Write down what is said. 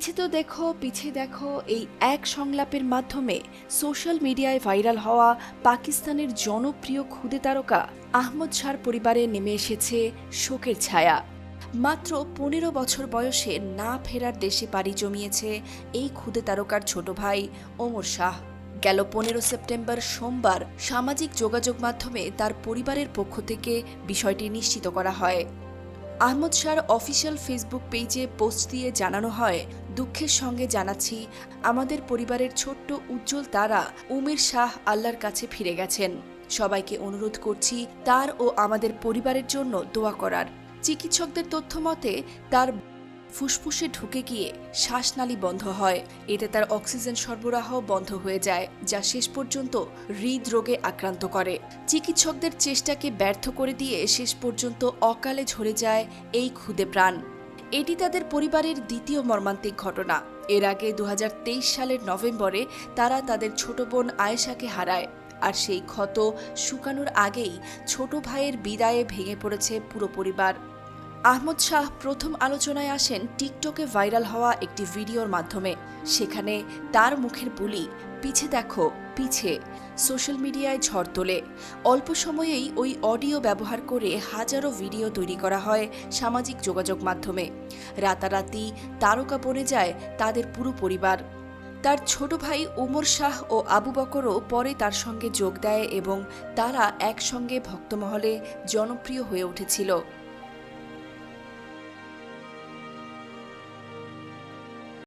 পিছে তো দেখো, পিছে দেখো, এই এক সংলাপের মাধ্যমে সোশ্যাল মিডিয়ায় ভাইরাল হওয়া পাকিস্তানের জনপ্রিয় ক্ষুদে তারকা আহমদ শাহর পরিবারে নেমে এসেছে শোকের ছায়া। মাত্র পনেরো বছর বয়সে না ফেরার দেশে পাড়ি জমিয়েছে এই ক্ষুদে তারকার ছোট ভাই ওমর শাহ। গেল পনেরো সেপ্টেম্বর সোমবার সামাজিক যোগাযোগ মাধ্যমে তার পরিবারের পক্ষ থেকে বিষয়টি নিশ্চিত করা হয়। আহমদ শাহর অফিসিয়াল ফেসবুক পেজে পোস্ট দিয়ে জানানো হয়, দুঃখের সঙ্গে জানাচ্ছি, আমাদের পরিবারের ছোট্ট উজ্জ্বল তারা উমের শাহ আল্লাহর কাছে ফিরে গেছেন। সবাইকে অনুরোধ করছি তার ও আমাদের পরিবারের জন্য দোয়া করার। চিকিৎসকদের তথ্য মতে, তার ফুসফুসে ঢুকে গিয়ে শ্বাসনালী বন্ধ হয়। এতে তার অক্সিজেন সরবরাহ বন্ধ হয়ে যায়, যা শেষ পর্যন্ত হৃদরোগে আক্রান্ত করে। চিকিৎসকদের চেষ্টাকে ব্যর্থ করে দিয়ে শেষ পর্যন্ত অকালে ঝরে যায় এই ক্ষুদে প্রাণ। এটি তাদের পরিবারের দ্বিতীয় মর্মান্তিক ঘটনা। এর আগে দু হাজার তেইশ সালের নভেম্বরে তারা তাদের ছোট বোন আয়েশাকে হারায়। আর সেই ক্ষত শুকানোর আগেই ছোট ভাইয়ের বিদায়ে ভেঙে পড়েছে পুরো পরিবার। আহমদ শাহ প্রথম আলোচনায় আসেন টিকটকে ভাইরাল হওয়া একটি ভিডিওর মাধ্যমে। সেখানে তার মুখের বুলি, পিছে দেখো, পিছে। সোশ্যাল মিডিয়ায় ঝড় তোলে। অল্প সময়েই ওই অডিও ব্যবহার করে হাজারো ভিডিও তৈরি করা হয় সামাজিক যোগাযোগ মাধ্যমে। রাতারাতি তারকা বনে যায় তাদের পুরো পরিবার। তার ছোট ভাই ওমর শাহ ও আবু বকরও পরে তার সঙ্গে যোগ দেয় এবং তারা একসঙ্গে ভক্তমহলে জনপ্রিয় হয়ে উঠেছিল।